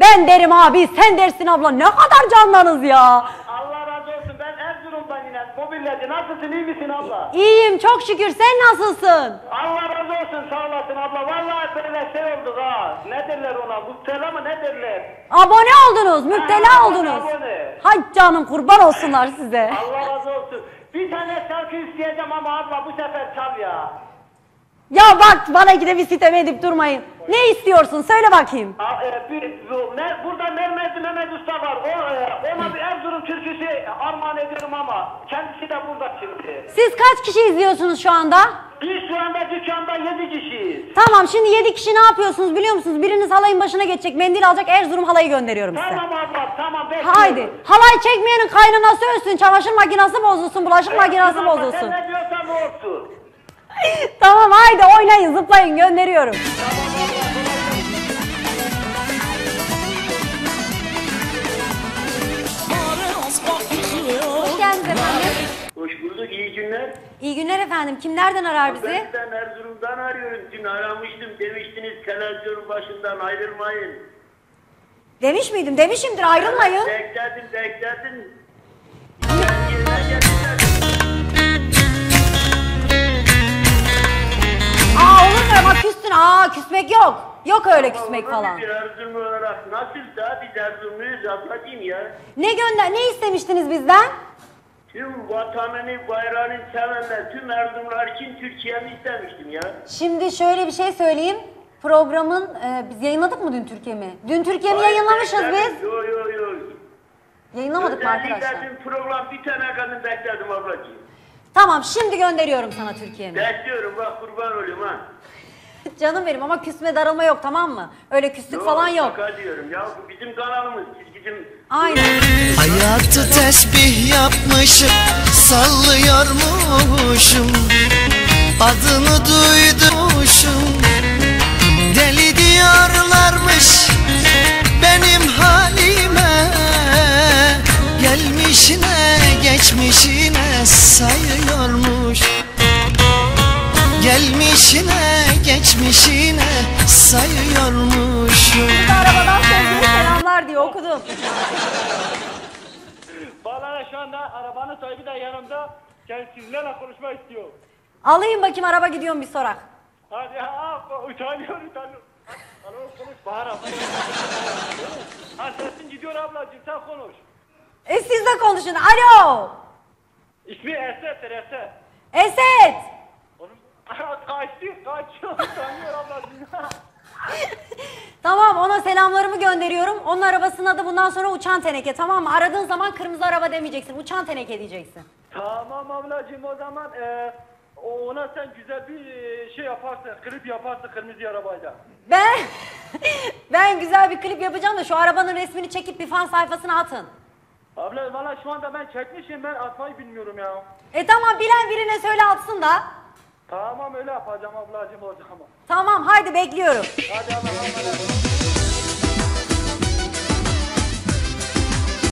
Ben derim abi sen dersin abla ne kadar canlarız ya. Allah razı olsun. Ben Erzurum'dan yine mobilyacı. Nasılsın? iyi misin abla? İyiyim çok şükür sen nasılsın? Allah razı olsun. Sağ olasın abla. Vallahi böyle şey olduk ha. Ne derler ona? Müptela mı ne derler? Abone oldunuz müptela Ha, oldunuz. abone. Hay canım kurban olsunlar size. Allah razı olsun. Bir tane şarkı isteyeceğim ama abla bu sefer çal ya. Ya bak bana ikide bir sitem edip durmayın. Ne istiyorsun söyle bakayım. A- e, bir, bu, mer, burada Mermezi Mehmet Usta var. O, e, ona bir Erzurum türküsü armağan ediyorum ama kendisi de burada şimdi. Siz kaç kişi izliyorsunuz şu anda? Biz şu anda dükkanda 7 kişiyiz. Tamam şimdi 7 kişi ne yapıyorsunuz biliyor musunuz? Biriniz halayın başına geçecek mendil alacak Erzurum halayı gönderiyorum size. Tamam abla tamam bekliyorum. Haydi. Halay çekmeyenin kaynanası ölsün, çamaşır makinesi bozulsun, bulaşık Tamam, bozulsun. Sen ne diyorsan o olsun. Tamam haydi oynayın, zıplayın gönderiyorum. Hoş geldiniz efendim. Hoş bulduk iyi günler. İyi günler efendim. Kim nereden arar bizi? Ben sizden Erzurum'dan arıyorum. Dün aramıştım demiştiniz televizyonun başından ayrılmayın. Demiş miydim? Demişimdir ayrılmayın. Bekledim bekledim. Aa küsmek yok. Yok öyle küsmek falan. Bir Erzurumlu olarak nasılsa biz Erzurumluyuz ablacığım ya. Ne gönder ne istemiştiniz bizden? Tüm vatanını, bayrağını sevenler, tüm Erzurumlar için Türkiye'mi istemiştim ya. Şimdi şöyle bir şey söyleyeyim. Programın e, biz yayınladık mı dün Türkiye'mi? Dün Türkiye'mi yayınlamışız biz. Yo yo yo. Yayınlamadık mı arkadaşlar? Özellikle dün program bir tane kadın bekledim ablacığım. Tamam şimdi gönderiyorum sana Türkiye'mi. Bekliyorum bak kurban olayım ha. Canım benim ama küsme darılma yok tamam mı? Öyle küslük falan yok. Şaka diyorum ya bu bizim kanalımız. Siz bizim Aynen. Hayatı tesbih yapmışım Sallıyormuşum Adını duydumuşum Deli diyorlarmış Benim halime Gelmişine geçmişine sayıyormuş Gelmişine geçmişine sayıyormuşum Burada arabadan sevgili selamlar diyor okudum. Valla şu anda arabanın sahibi de yanımda. Kendisi sizinle konuşmak istiyor. Alayım bakayım araba gidiyorum bir sorak. Hadi ha utanıyor utanıyor. Alo konuş Bahar abla. ha sesin gidiyor ablacığım sen konuş. E siz de konuşun. Alo. İsmi Eset'tir Eset. Esed. Kaçtı kaçıyor utanıyor ablacığım. Tamam ona selamlarımı gönderiyorum. Onun arabasının adı bundan sonra uçan teneke tamam mı? Aradığın zaman kırmızı araba demeyeceksin. Uçan teneke diyeceksin. tamam ablacığım o zaman e, ona sen güzel bir e, şey yaparsın, klip yaparsın kırmızı arabayla. Ben ben güzel bir klip yapacağım da şu arabanın resmini çekip bir fan sayfasına atın. Abla valla şu anda ben çekmişim ben atmayı bilmiyorum ya. E tamam bilen birine söyle atsın da. Tamam öyle yapacağım ablacığım zaman. Tamam haydi bekliyorum. Hadi Allah'a emanet.